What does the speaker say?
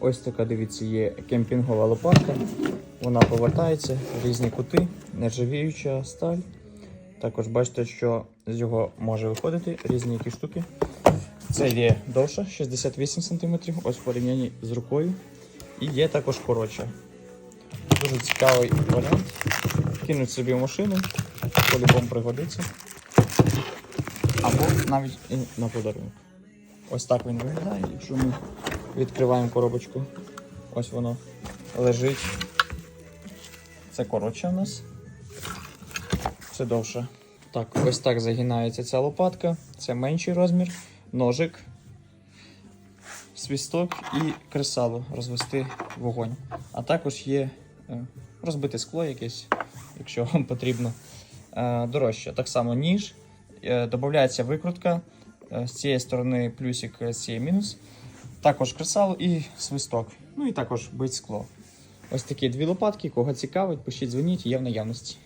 Ось така, дивіться, є кемпінгова лопатка. Вона повертається, різні кути, нержавіюча сталь. Також бачите, що з його може виходити різні які штуки. Це є довша, 68 см, ось в порівнянні з рукою. І є також коротша. Дуже цікавий варіант. Кинуть собі в машину, по-любому пригодиться. Або навіть і на подарунок. Ось так він виглядає. Якщо ми відкриваємо коробочку, ось воно лежить. Це коротше у нас. Це довше. Так, ось так загинається ця лопатка. Це менший розмір, ножик, свісток і кресало розвести вогонь. А також є е, розбите скло якесь, якщо вам потрібно. Е, Дорожче. Так само ніж. Е, Додається викрутка. З цієї сторони плюсик, з цієї мінус. Також кресало і свисток. Ну і також бить скло. Ось такі дві лопатки. Кого цікавить, пишіть, дзвоніть, є в наявності.